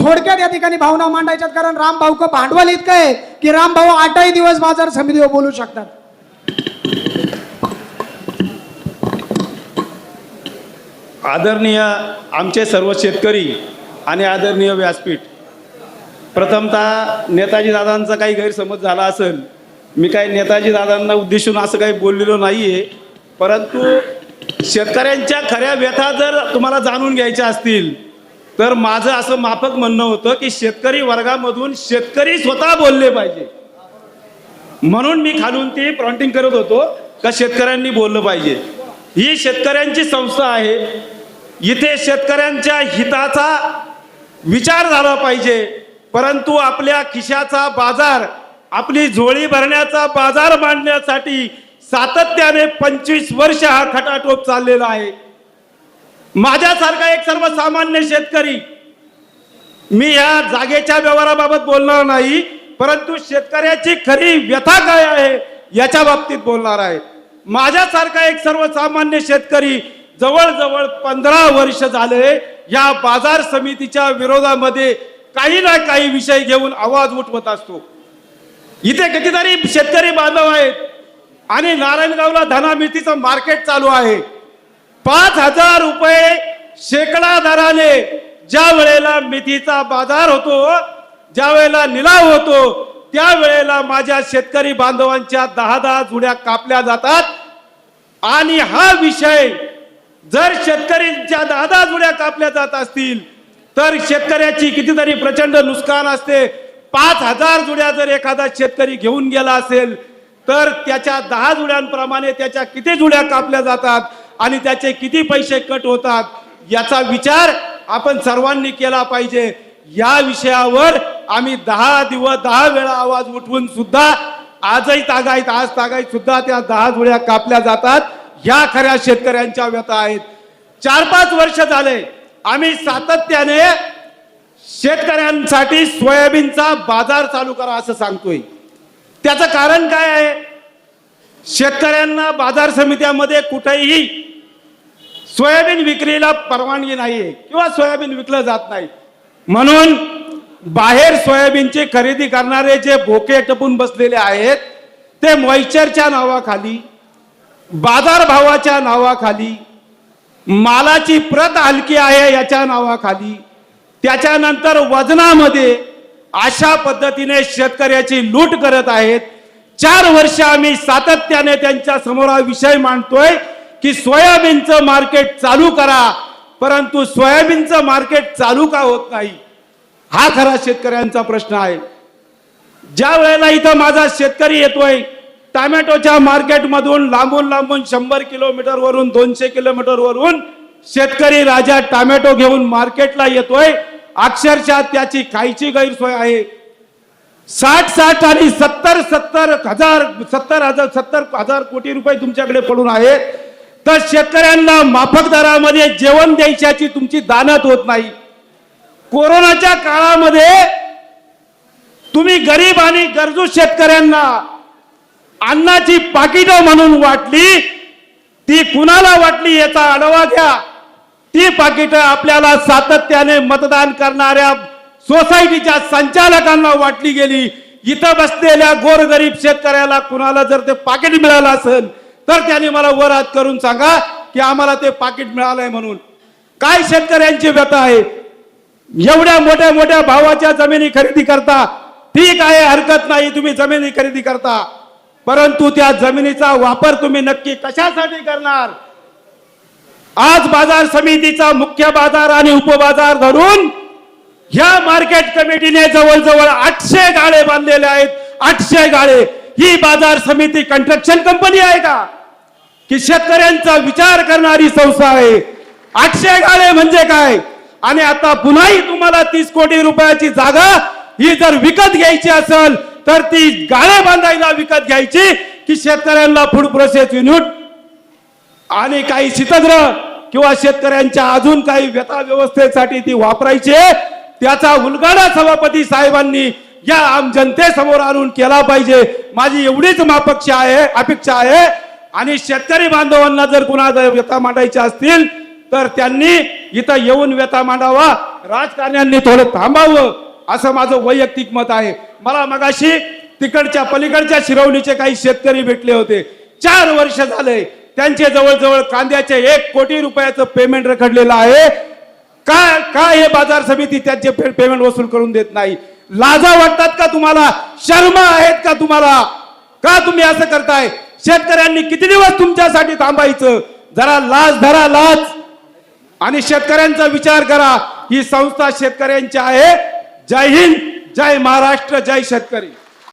थोडक्यात या ठिकाणी भावना मांडायच्यात कारण राम भाऊक भांडवल इतकं आहे की राम भाऊ आठही दिवस बाजार समितीवर बोलू शकतात. आदरणीय आमचे सर्व शेतकरी आणि आदरणीय व्यासपीठ प्रथमतः नेताजी दादांचा काही गैरसमज झाला असेल मी काही नेताजी दादांना उद्देशून असं काही बोललेलो नाही आहे परंतु शेतकऱ्यांच्या खऱ्या व्यथा जर तुम्हाला जाणून घ्यायच्या असतील तर माझं असं माफक म्हणणं होतं की शेतकरी वर्गामधून शेतकरी स्वतः बोलले पाहिजे. म्हणून मी खालून ती प्रॉन्टिंग करत होतो का शेतकऱ्यांनी बोललं पाहिजे. ही शेतकऱ्यांची संस्था आहे. इथे शेतकऱ्यांच्या हिताचा विचार झाला पाहिजे. परंतु आपल्या खिशाचा बाजार आपली झोळी भरण्याचा बाजार मांडण्यासाठी सातत्याने पंचवीस वर्ष हा खटाटोप चाललेला आहे. माझ्यासारखा एक सर्वसामान्य शेतकरी मी या जागेच्या व्यवहाराबाबत बोलणार नाही परंतु शेतकऱ्याची खरी व्यथा काय आहे याच्या बाबतीत बोलणार आहे. माझ्यासारखा एक सर्वसामान्य शेतकरी जवळजवळ पंधरा वर्ष झाले या बाजार समितीच्या विरोधामध्ये काही ना काही विषय घेऊन आवाज उठवत असतो. इथे कितीतरी शेतकरी बांधव आहेत आणि नारायणगावला धना मार्केट चालू आहे. पाच हजार रुपये शेकडा दराने ज्या वेळेला मेथीचा बाजार होतो ज्या वेळेला निलाव होतो त्यावेळेला माझ्या शेतकरी बांधवांच्या दहा दहा जुड्या कापल्या जातात. आणि हा विषय जर शेतकऱ्यांच्या दहा दहा जुड्या कापल्या जात असतील तर शेतकऱ्याची कितीतरी प्रचंड नुकसान असते. पाच हजार जुड्या जर एखादा शेतकरी घेऊन गेला असेल तर त्याच्या दहा जुड्यांप्रमाणे त्याच्या किती जुड्या कापल्या जातात? आणि त्याचे किती पैसे कट होतात याचा विचार आपण सर्वांनी केला पाहिजे. या विषयावर आम्ही दहा दिवस दहा वेळा आवाज उठवून सुद्धा आजही तागायत आज तागायत सुद्धा त्या दहा जुळ्या कापल्या जातात. ह्या खऱ्या शेतकऱ्यांच्या व्यथा आहेत. चार पाच वर्ष झाले आम्ही सातत्याने शेतकऱ्यांसाठी सोयाबीनचा बाजार चालू करा असं सांगतोय. त्याचं कारण काय आहे? शेतकऱ्यांना बाजार समित्यामध्ये कुठेही सोयाबीन विक्रीला परवानगी नाहीये किंवा सोयाबीन विकलं जात नाही. म्हणून बाहेर सोयाबीनची खरेदी करणारे जे भोके टपून बसलेले आहेत ते मॉइश्चरच्या नावाखाली बाजारभावाच्या नावाखाली मालाची प्रत हलकी आहे याच्या नावाखाली त्याच्यानंतर वजनामध्ये अशा पद्धतीने शेतकऱ्याची लूट करत आहेत. चार वर्ष आम्ही सातत्याने त्यांच्यासमोर हा विषय मांडतोय. की सोयाबीनचं मार्केट चालू करा परंतु सोयाबीनचं मार्केट चालू का होत नाही? हा खरा शेतकऱ्यांचा प्रश्न आहे. ज्या वेळेला इथं माझा शेतकरी येतोय टॅमॅटोच्या मार्केटमधून लांबून लांबून शंभर किलोमीटर वरून दोनशे किलोमीटर वरून शेतकरी राजा टॅमॅटो घेऊन मार्केटला येतोय अक्षरशः त्याची खायची गैरसोय आहे. साठ साठ आणि सत्तर सत्तर हजार सत्तर हजार सत्तर हजार कोटी रुपये तुमच्याकडे पडून आहेत. तर शेतकऱ्यांना माफक दरामध्ये जेवण द्यायच्याची तुमची दानत होत नाही. कोरोनाच्या काळामध्ये तुम्ही गरीब आणि गरजू शेतकऱ्यांना अन्नाची पाकिटं म्हणून वाटली ती कुणाला वाटली याचा आढावा घ्या. ती पाकिटं आपल्याला सातत्याने मतदान करणाऱ्या सोसायटीच्या संचालकांना वाटली गेली. इथं बसलेल्या गोरगरीब शेतकऱ्याला कुणाला जर ते पाकिट मिळालं असेल तर त्यांनी मला वर हात करून सांगा की आम्हाला ते पाकिट मिळालंय म्हणून. काय शेतकऱ्यांची व्यथा आहे? एवढ्या मोठ्या मोठ्या भावाच्या जमिनी खरेदी करता. ठीक आहे हरकत नाही तुम्ही जमिनी खरेदी करता. परंतु त्या जमिनीचा वापर तुम्ही नक्की कशासाठी करणार? आज बाजार समितीचा मुख्य बाजार आणि उपबाजार धरून ह्या मार्केट कमिटीने जवळजवळ आठशे गाळे बांधलेले आहेत. आठशे गाळे. ही बाजार समिती कंस्ट्रक्शन कंपनी आहे का? की शेतकऱ्यांचा विचार करणारी संस्था आहे. आठशे गाळे म्हणजे काय? आणि आता पुन्हाही तुम्हाला तीस कोटी रुपयाची जागा ही जर विकत घ्यायची असेल तर ती गाळे बांधायला विकत घ्यायची की शेतकऱ्यांना फूड प्रोसेस युनिट आणि काही शीतग्र किंवा शेतकऱ्यांच्या अजून काही व्यथा व्यवस्थेसाठी ती वापरायची त्याचा उलगाडा सभापती साहेबांनी या आम जनतेसमोर आणून केला पाहिजे. माझी एवढीच मापेक्षा आहे अपेक्षा आहे. आणि शेतकरी बांधवांना जर कुणा व्यथा मांडायच्या असतील तर त्यांनी इथं येऊन व्यथा मांडावा. राजकारण्यांनी थोडं थांबावं असं माझं वैयक्तिक मत आहे. मला मगाशी तिकडच्या पलीकडच्या शिरवलीचे काही शेतकरी भेटले होते. चार वर्ष झाले त्यांचे जवळजवळ कांद्याचे एक कोटी रुपयाचं पेमेंट रखडलेलं आहे. का काय हे बाजार समिती त्यांचे पे- पेमेंट वसूल करून देत नाही? लाजा वाटतात का तुम्हाला? शर्मा आहेत का तुम्हाला? का तुम्ही असं करताय? शेतकऱ्यांनी किती दिवस तुमच्यासाठी थांबायचं? जरा लाज धरा लाज. आणि शेतकऱ्यांचा विचार करा. ही संस्था शेतकऱ्यांची आहे. जय हिंद जय महाराष्ट्र जय शेतकरी.